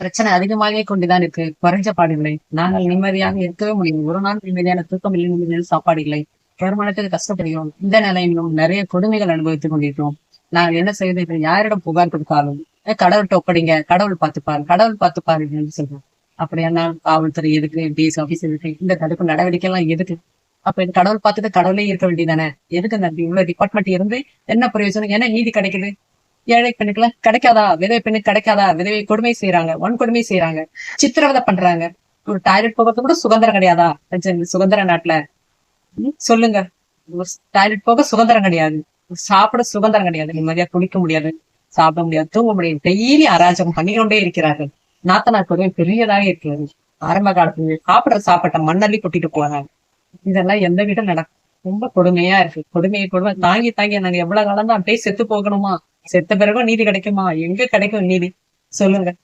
பிரச்சனை அதிகமாகவே கொண்டுதான் இருக்கு. குறைஞ்ச பாடுகளை. நாங்கள் நிம்மதியாக இருக்கவே முடியும். ஒரு நாள் நிம்மதியான தூக்கம் இல்லை நிம்மதியான சாப்பாடு இல்லை. வருமானத்துக்கு கஷ்டப்படுகிறோம். இந்த நிலையிலும் நிறைய கொடுமைகள் அனுபவித்துக் கொண்டிருக்கிறோம். நாங்கள் என்ன செய்வது? யாரிடம் புகார் கொடுத்தாலும் கடவுள்கிட்ட ஒப்படைங்க. கடவுள் பார்த்துப்பாரு. கடவுள் பார்த்துப்பாரு என்று சொல்றோம் அப்படியானா காவல்துறை எதுக்கு டிஎஸ் ஆபீஸ் எதுக்கு? இந்த தடுப்பு நடவடிக்கை எல்லாம் எதுக்கு? அப்ப கடவுள் பார்த்துட்டு கடவுளே இருக்க வேண்டியதானே எதுக்கு அந்த இவ்வளவு டிபார்ட்மெண்ட் இருந்து என்ன பிரயோஜனம் என்ன நீதி கிடைக்குது. ஏழை பெண்ணுக்குலாம் கிடைக்காதா? விதவை பெண்ணுக்கு கிடைக்காதா? விதவை கொடுமை செய்யறாங்க வன்கொடுமை செய்யறாங்க சித்திரவதை பண்றாங்க. ஒரு டாய்லெட் போகிறது கூட சுதந்திரம் கிடையாதா? சுதந்திர நாட்டுல. சொல்லுங்க. டாய்லெட் போக சுதந்திரம் கிடையாது. சாப்பிட சுதந்திரம் கிடையாது. நிம்மதியா குளிக்க முடியாது. சாப்பிட முடியாது. தூங்க முடியாது. டெய்லி அராஜகம் பண்ணிக்கொண்டே இருக்கிறார்கள். நாத்தனார் கொடுமை பெரியதாக இருக்கிறது. ஆரம்ப காலத்துல சாப்பிடுற சாப்பிட்ட மண்ணள்ளி கொட்டிட்டு போறாங்க. இதெல்லாம் எந்த வீடும் நடக்கும். ரொம்ப கொடுமையா இருக்கு. கொடுமையை கொடுமை தாங்கி தாங்கி நாங்க எவ்வளவு காலம் தான் அப்படியே செத்து போகணுமா? செத்த பிறகும் நீதி கிடைக்குமா? எங்க கிடைக்கும் நீதி? சொல்லுங்க.